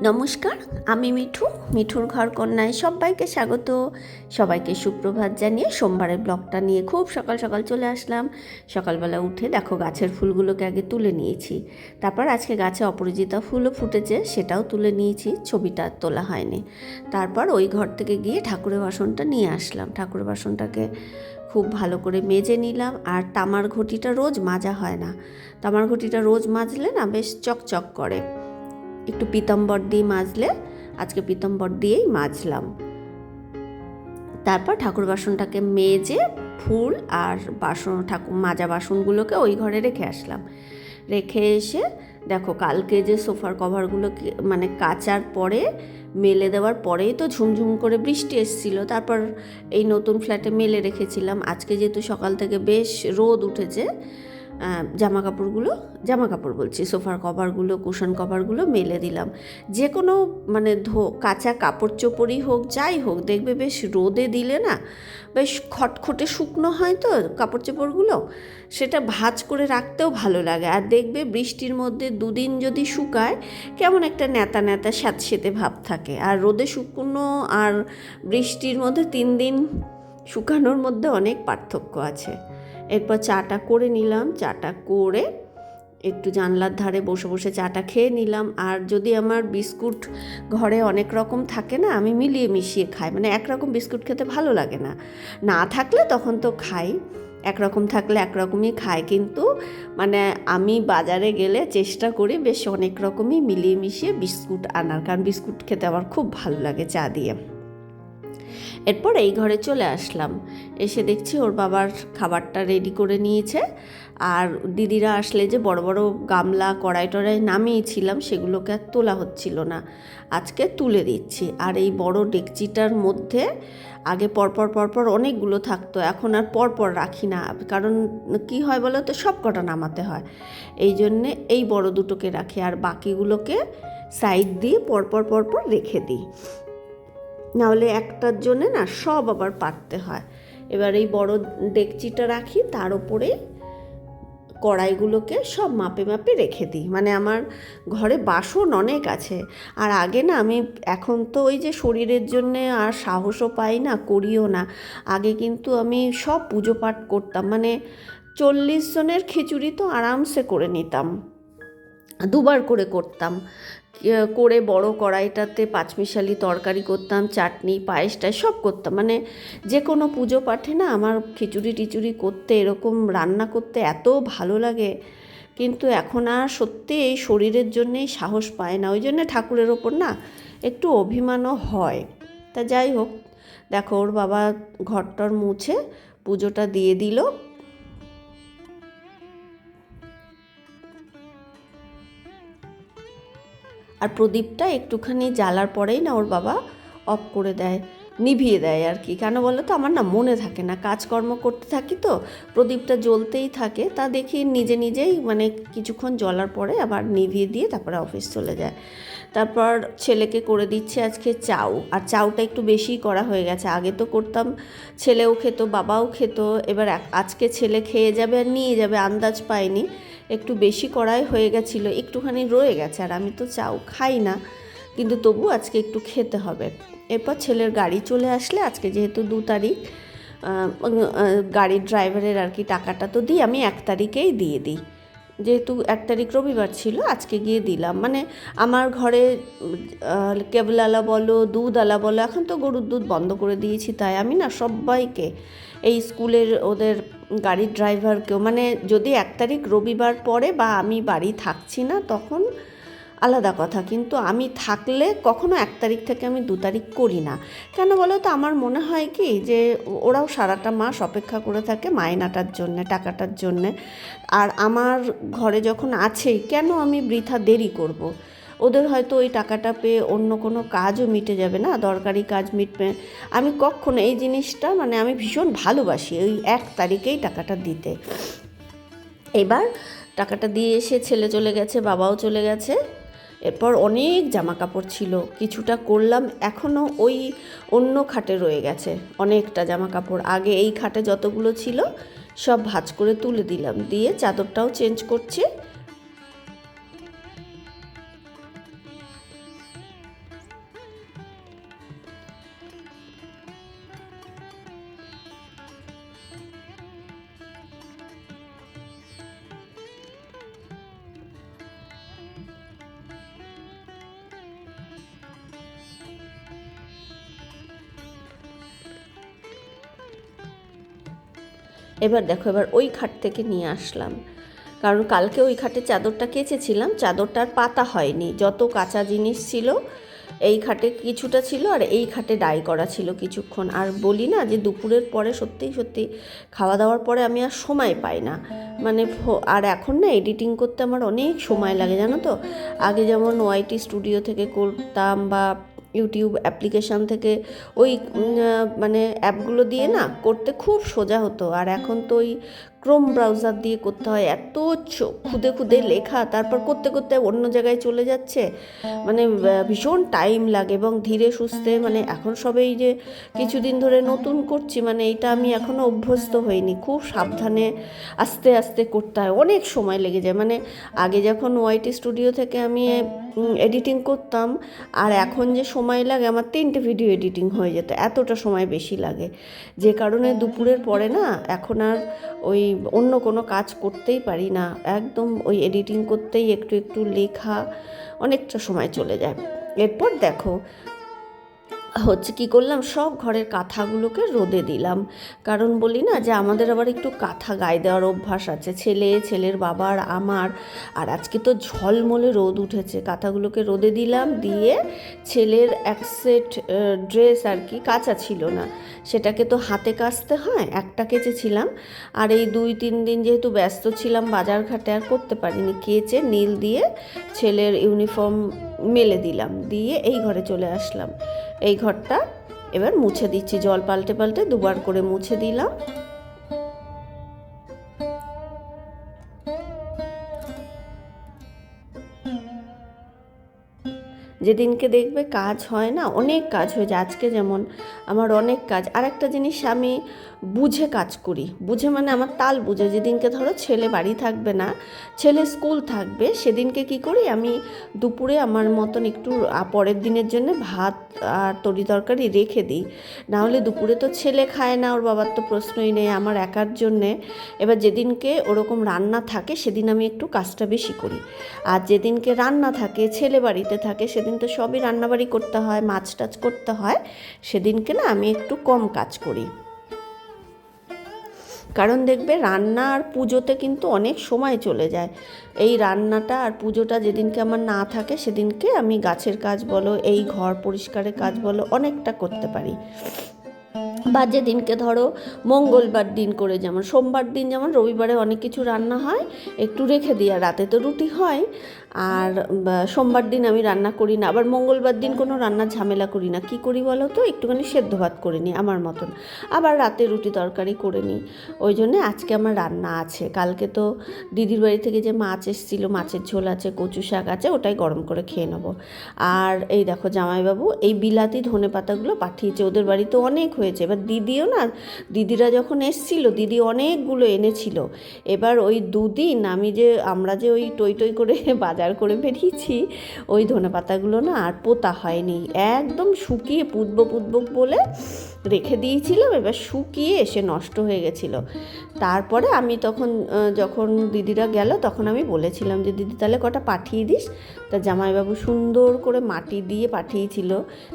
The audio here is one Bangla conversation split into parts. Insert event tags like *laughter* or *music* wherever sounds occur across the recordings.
নমস্কার, আমি মিঠু, মিঠুর ঘর কন্যায় সবাইকে স্বাগত। সবাইকে সুপ্রভাত জানিয়ে সোমবারের ব্লগটা নিয়ে খুব সকাল সকাল চলে আসলাম। সকালবেলা উঠে দেখো গাছের ফুলগুলোকে আগে তুলে নিয়েছি। তারপর আজকে গাছে অপরাজিতা ফুলও ফুটেছে, সেটাও তুলে নিয়েছি, ছবিটা তোলা হয়নি। তারপর ওই ঘর থেকে গিয়ে ঠাকুরের বাসনটা নিয়ে আসলাম। ঠাকুরের বাসনটাকে খুব ভালো করে মেজে নিলাম, আর তামার ঘটিটা রোজ মাজা হয় না। তামার ঘটিটা রোজ মাজলে না বেশ চকচক করে। একটু পিতাম্বর দিয়ে মাজলে, আজকে পিতাম্বর দিয়েই মাজলাম। তারপর ঠাকুর বাসনটাকে মেজে ফুল আর বাসন ঠাকুর মাজা বাসনগুলোকে ওই ঘরে রেখে আসলাম। রেখে এসে দেখো কালকে যে সোফার কভারগুলো মানে কাচার পরে, মেলে দেওয়ার পরেই তো ঝুমঝুম করে বৃষ্টি এসেছিল। তারপর এই নতুন ফ্ল্যাটে মেলে রেখেছিলাম। আজকে যেহেতু সকাল থেকে বেশ রোদ উঠেছে জামা কাপড়গুলো জামা কাপড় বলছি, সোফার কভারগুলো, কুশন কভারগুলো মেলে দিলাম। যে কোনো মানে ধো, কাঁচা কাপড় চোপড়ই হোক, যাই হোক, দেখবে বেশ রোদে দিলে না, বেশ খটখটে শুকনো হয় তো কাপড় চোপড়গুলো, সেটা ভাঁজ করে রাখতেও ভালো লাগে। আর দেখবে বৃষ্টির মধ্যে দুদিন যদি শুকায়, কেমন একটা নেতা নেতা স্যাঁতসেঁতে ভাব থাকে। আর রোদে শুকনো আর বৃষ্টির মধ্যে তিন দিন শুকানোর মধ্যে অনেক পার্থক্য আছে। এরপর চাটা করে নিলাম, চাটা করে একটু জানলার ধারে বসে বসে চাটা খেয়ে নিলাম। আর যদি আমার বিস্কুট ঘরে অনেক রকম থাকে না, আমি মিলিয়ে মিশিয়ে খাই। মানে একরকম বিস্কুট খেতে ভালো লাগে না। না থাকলে তখন তো খাই। একরকম থাকলে একরকমই খাই। কিন্তু মানে আমি বাজারে গেলে চেষ্টা করি বেশ অনেক রকমই মিলিয়ে মিশিয়ে বিস্কুট আনার। কারণ বিস্কুট খেতে আমার খুব ভালো লাগে চা দিয়ে। এরপর এই ঘরে চলে আসলাম। এসে দেখছি ওর বাবার খাবারটা রেডি করে নিয়েছে। আর দিদিরা আসলে যে বড় বড় গামলা, কড়াই টড়াই নামিয়েছিলাম, সেগুলোকে আর তোলা হচ্ছিল না। আজকে তুলে দিচ্ছি। আর এই বড় ডেকচিটার মধ্যে আগে পরপর পরপর অনেকগুলো থাকতো, এখন আর পরপর রাখি না। কারণ কি হয় বলো তো, সব কটা নামাতে হয়। এই জন্যে এই বড় দুটোকে রাখি। আর বাকিগুলোকে সাইড দিয়ে পরপর পরপর রেখে দিই। নাহলে একটার জন্যে না সব আবার পারতে হয়। এবার এই বড় ডেকচিটা রাখি, তার উপরে কড়াইগুলোকে সব মাপে মাপে রেখে দিই। মানে আমার ঘরে বাসন অনেক আছে। আর আগে না আমি এখন তো ওই যে শরীরের জন্যে আর সাহসও পাই না, করিও না। আগে কিন্তু আমি সব পুজো পাঠ করতাম। মানে চল্লিশ জনের খিচুড়ি তো আরামসে করে নিতাম। দুবার করে করতাম। করে বড় কড়াইটাতে পাঁচমিশালি তরকারি করতাম, চাটনি পায়েসটা সব করতাম। মানে যে কোনো পুজো পাঠে না আমার খিচুড়ি টিচুড়ি করতে, এরকম রান্না করতে এত ভালো লাগে। কিন্তু এখন আর সত্যি এই শরীরের জন্যেই সাহস পায় না। ওই জন্যে ঠাকুরের ওপর না একটু অভিমানও হয়। তা যাই হোক, দেখো ওর বাবা ঘরটর মুছে পুজোটা দিয়ে দিল। আর প্রদীপটা একটুখানি জ্বালার পরেই না ওর বাবা অফ করে দেয়, নিভিয়ে দেয় আর কি। কেন বলো তো? আমার না মনে থাকে না। কাজকর্ম করতে থাকি তো, প্রদীপটা জ্বলতেই থাকে। তা দেখি নিজে নিজেই মানে কিছুক্ষণ জ্বলার পরে আবার নিভিয়ে দিয়ে তারপরে অফিস চলে যায়। তারপর ছেলেকে করে দিচ্ছে আজকে চাউ। আর চাউটা একটু বেশি করা হয়ে গেছে। আগে তো করতাম, ছেলেও খেত, বাবাও খেত। এবার আজকে ছেলে খেয়ে যাবে আর নিয়ে যাবে, আন্দাজ পাইনি। একটু বেশি কড়াই হয়ে গেছিল, একটুখানি রয়ে গেছে, আর আমি তো চাউ খাই না। কিন্তু তবু আজকে একটু খেতে হবে। এরপর ছেলের গাড়ি চলে আসলে, আজকে যেহেতু দু তারিখ গাড়ির ড্রাইভারের আর কি টাকাটা তো দিই, আমি এক তারিখেই দিয়ে দিই। যেহেতু এক তারিখ রবিবার ছিল, আজকে গিয়ে দিলাম। মানে আমার ঘরে কেবলালা বলো, দুধ আলা বলো, এখন তো গরুর দুধ বন্ধ করে দিয়েছি, তাই আমি না সবাইকে এই স্কুলের ওদের গাড়ির ড্রাইভারকেও মানে যদি এক তারিখ রবিবার পরে বা আমি বাড়ি থাকছি না, তখন আলাদা কথা। কিন্তু আমি থাকলে কখনো এক তারিখ থেকে আমি দু তারিখ করি না। কেন বলো তো? আমার মনে হয় কি যে, ওরাও সারাটা মাস অপেক্ষা করে থাকে মায়নাটার জন্যে, টাকাটার জন্যে। আর আমার ঘরে যখন আছেই, কেন আমি বৃথা দেরি করব। ওদের হয়তো ওই টাকাটা পেয়ে অন্য কোনো কাজও মিটে যাবে না, দরকারি কাজ মিটবে। আমি কখনো এই জিনিসটা মানে আমি ভীষণ ভালোবাসি ওই এক তারিখেই টাকাটা দিতে। এবার টাকাটা দিয়ে এসে ছেলে চলে গেছে, বাবাও চলে গেছে। এরপর অনেক জামা কাপড় ছিল, কিছুটা করলাম এখনও ওই অন্য খাটে রয়ে গেছে অনেকটা জামা কাপড় আগে এই খাটে যতগুলো ছিল, সব ভাঁজ করে তুলে দিলাম, দিয়ে চাদরটাও চেঞ্জ করছি। এবার দেখো, এবার ওই খাট থেকে নিয়ে আসলাম। কারণ কালকে ওই খাটে চাদরটা কেচেছিলাম চাদরটার পাতা হয়নি। যত কাঁচা জিনিস ছিল, এই খাটে কিছুটা ছিল আর এই খাটে ডাই করা ছিল কিছুক্ষণ। আর বলি না যে দুপুরের পরে সত্যিই সত্যি খাওয়া দাওয়ার পরে আমি আর সময় পাই না। মানে আর এখন না এডিটিং করতে আমার অনেক সময় লাগে, জানো তো? আগে যেমন ওয়াইটি স্টুডিও থেকে করতাম বা ইউটিউব অ্যাপ্লিকেশান থেকে ওই মানে অ্যাপগুলো দিয়ে না করতে খুব সোজা হতো। আর এখন তো ওই ক্রোম ব্রাউজার দিয়ে করতে হয়। এত খুদে খুদে লেখা, তারপর করতে করতে অন্য জায়গায় চলে যাচ্ছে। মানে ভীষণ টাইম লাগে এবং ধীরে সুস্থে মানে এখন সবেই যে কিছুদিন ধরে নতুন করছি মানে এইটা আমি এখনও অভ্যস্ত হইনি। খুব সাবধানে আস্তে আস্তে করতে হয়। অনেক সময় লেগে যায়। মানে আগে যখন ওয়াইটি স্টুডিও থেকে আমি এডিটিং করতাম, আর এখন যে সময় লাগে, আমার তিনটে ভিডিও এডিটিং হয়ে যেত। এতটা সময় বেশি লাগে। যে কারণে দুপুরের পরে না, এখন আর ওই অন্য কোনো কাজ করতেই পারি না। একদম ওই এডিটিং করতেই একটু একটু লেখা অনেকটা সময় চলে যায়। এরপর দেখো হচ্ছে কি করলাম? সব ঘরের কাঁথাগুলোকে রোদে দিলাম। কারণ বলি না যে আমাদের আবার একটু কাঁথা গায়ে দেওয়ার অভ্যাস আছে। ছেলে, ছেলের বাবার, আমার। আর আজকে তো ঝলমলে রোদ উঠেছে। কাঁথাগুলোকে রোদে দিলাম। দিয়ে ছেলের এক সেট ড্রেস আর কি কাঁচা ছিল না। সেটাকে তো হাতে কাচতে হয়, একটা কেচেছিলাম। আর এই দুই, তিন দিন যেহেতু ব্যস্ত ছিলাম, বাজার ঘাটে আর করতে পারিনি। কেচে নীল দিয়ে ছেলের ইউনিফর্ম মেলে দিলাম। দিয়ে এই ঘরে চলে আসলাম। এই ঘরটা এবার মুছে দিচ্ছি। জল পাল্টে পাল্টে দুবার করে মুছে দিলাম। যেদিনকে দেখবে কাজ হয় না, অনেক কাজ হয়ে যায়। আজকে যেমন আমার অনেক কাজ। আর একটা জিনিস আমি বুঝে কাজ করি। বুঝে মানে আমার তাল বুঝে। যেদিনকে ধরো ছেলে বাড়ি থাকবে না, ছেলে স্কুল থাকবে, সেদিনকে কি করি আমি দুপুরে আমার মতন একটু পরের দিনের জন্য ভাত আর তরি তরকারি রেখে দিই। নাহলে দুপুরে তো ছেলে খায় না, ওর বাবার তো প্রশ্নই নেই আমার একার জন্যে। এবার যেদিনকে ওরকম রান্না থাকে, সেদিন আমি একটু কাজটা বেশি করি। আর যেদিনকে রান্না থাকে, ছেলে বাড়িতে থাকে, সেদিন তো সবই রান্নাবাড়ি করতে হয়, মাছ টাছ করতে হয়। সেদিনকে না আমি একটু কম কাজ করি। কারণ দেখবে রান্না আর পুজোতে কিন্তু অনেক সময় চলে যায়। এই রান্নাটা আর পুজোটা যেদিনকে আমার না থাকে সেদিনকে আমি গাছের কাজ বলো, এই ঘর পরিষ্কারের কাজ বলো, অনেকটা করতে পারি। বা যেদিনকে ধরো মঙ্গলবার দিন করে যেমন, সোমবার দিন যেমন রবিবারে অনেক কিছু রান্না হয়, একটু রেখে দিই আর রাতে তো রুটি হয়। আর সোমবার দিন আমি রান্না করি না, আবার মঙ্গলবার দিন কোনো রান্নার ঝামেলা করি না। কি করি বলো তো? একটুখানি সেদ্ধ ভাত করে নিই আমার মতন। আবার রাতে রুটি তরকারি করে নিই। ওই জন্যে আজকে আমার রান্না আছে। কালকে তো দিদির বাড়ি থেকে যে মাছ এসেছিল, মাছের ঝোল আছে, কচু শাক আছে, ওটাই গরম করে খেয়ে নেব। আর এই দেখো জামাইবাবু, এই বিলাতি ধনে পাতাগুলো পাঠিয়েছে। ওদের বাড়িতে অনেক হয়েছে। এবার দিদিও না, দিদিরা যখন এসছিল, দিদি অনেকগুলো এনেছিল। এবার ওই দুদিন আমি যে, আমরা যে ওই টই টই করে *laughs* বাজার করে বেরিয়েছি। ওই ধনে পাতাগুলো না আর পোতা হয়নি। একদম শুকিয়ে পুতবো পুতবো বলে রেখে দিয়েছিলাম, এবার শুকিয়ে এসে নষ্ট হয়ে গেছিল। তারপরে আমি তখন যখন দিদিরা গেল, তখন আমি বলেছিলাম যে, দিদি, তাহলে কটা পাঠিয়ে দিস? তা জামাইবাবু সুন্দর করে মাটি দিয়ে পাঠিয়েছিল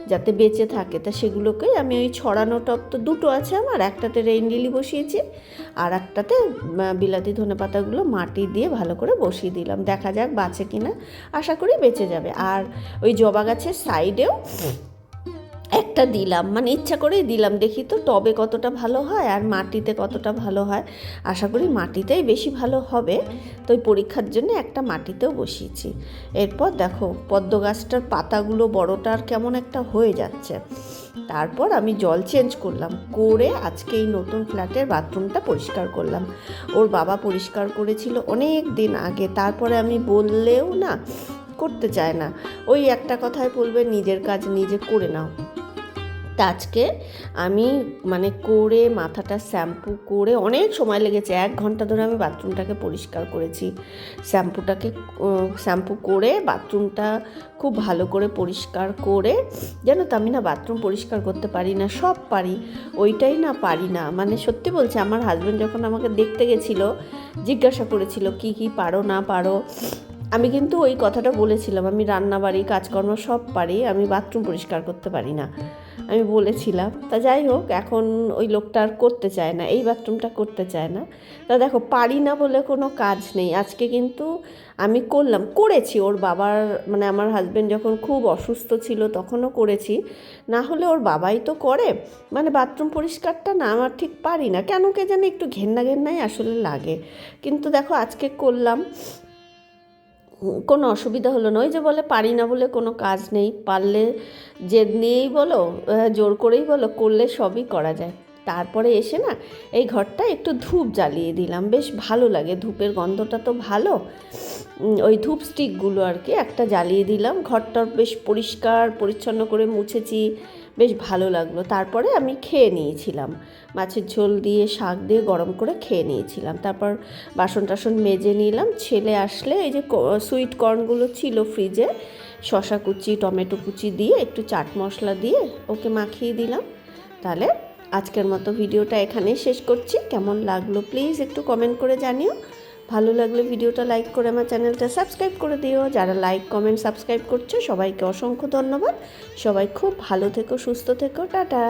যাতে বেঁচে থাকে। তা সেগুলোকেই আমি ওই ছড়ানো টপ তো দুটো আছে আমার, একটাতে রেইন লিলি বসিয়েছি, আর একটাতে বিলাতি ধনে পাতাগুলো মাটি দিয়ে ভালো করে বসিয়ে দিলাম। দেখা যাক বাঁচে কিনা, আশা করি বেঁচে যাবে। আর ওই জবা গাছের সাইডেও একটা দিলাম। মানে ইচ্ছা করেই দিলাম। দেখি তো টবে কতটা ভালো হয় আর মাটিতে কতটা ভালো হয়। আশা করি মাটিতেই বেশি ভালো হবে। তো ওই পরীক্ষার জন্য একটা মাটিতেও বসিয়েছি। এরপর দেখো, পদ্ম গাছটার পাতাগুলো বড়টার কেমন একটা হয়ে যাচ্ছে। তারপর আমি জল চেঞ্জ করলাম। করে আজকে এই নতুন ফ্ল্যাটের বাথরুমটা পরিষ্কার করলাম। ওর বাবা পরিষ্কার করেছিল অনেক দিন আগে। তারপরে আমি বললেও না, করতে চায় না। ওই একটা কথায় বলবে, নিজের কাজ নিজে করে নাও। তা আজকে আমি মানে করে মাথাটা শ্যাম্পু করে অনেক সময় লেগেছে, এক ঘণ্টা ধরে আমি বাথরুমটাকে পরিষ্কার করেছি। শ্যাম্পুটাকে শ্যাম্পু করে বাথরুমটা খুব ভালো করে পরিষ্কার করে, জানো তো আমি না বাথরুম পরিষ্কার করতে পারি না, সব পারি, ওইটাই না পারি না। মানে সত্যি বলছি, আমার হাজব্যান্ড যখন আমাকে দেখতে গেছিল, জিজ্ঞাসা করেছিল, কি কি পারো না পারো আমি কিন্তু ওই কথাটা বলেছিলাম, আমি রান্না বাড়ি কাজকর্ম সব পারি, আমি বাথরুম পরিষ্কার করতে পারি না। আমি বলেছিলাম, তা যাই হোক, এখন ওই লোকটা আর করতে চায় না, এই বাথরুমটা করতে চায় না। তা দেখো, পারি না বলে কোনো কাজ নেই। আজকে কিন্তু আমি করলাম, করেছি। ওর বাবার মানে আমার হাজব্যান্ড যখন খুব অসুস্থ ছিল, তখনও করেছি। না হলে ওর বাবাই তো করে। মানে বাথরুম পরিষ্কারটা না, আমার ঠিক পারি না। কেন কে জানি একটু ঘেন্না ঘেন্নাই আসলে লাগে। কিন্তু দেখো, আজকে করলাম। কোনো অসুবিধা হলো না। ওই যে বলে, পারি না বলে কোনো কাজ নেই। পারলে জেদ নিয়েই বলো জোর করেই বলো, করলে সবই করা যায়। তারপরে এসে না, এই ঘরটা একটু ধূপ জ্বালিয়ে দিলাম। বেশ ভালো লাগে, ধূপের গন্ধটা তো ভালো। ওই ধূপ স্টিকগুলো আর কি একটা জ্বালিয়ে দিলাম। ঘরটা বেশ পরিষ্কার, পরিচ্ছন্ন করে মুছেছি। বেশ ভালো লাগল। তারপরে আমি খেয়ে নিয়েছিলাম। মাছের ঝোল দিয়ে শাক দিয়ে গরম করে খেয়ে নিয়েছিলাম। তারপর বাসন টাসন মেজে নিলাম। ছেলে আসলে এই যে সুইট কর্নগুলো ছিল ফ্রিজে শশা কুচি, টমেটো কুচি দিয়ে একটু চাট মশলা দিয়ে ওকে মাখিয়ে দিলাম। তাহলে আজকের মতো ভিডিওটা এখানেই শেষ করছি। কেমন লাগল প্লিজ একটু কমেন্ট করে জানিও। ভালো লাগলে ভিডিওটা লাইক করে আমার চ্যানেলটা সাবস্ক্রাইব করে দিও। যারা লাইক, কমেন্ট, সাবস্ক্রাইব করছ, সবাইকে অসংখ্য ধন্যবাদ। সবাই খুব ভালো থেকো, সুস্থ থেকো, টাটা।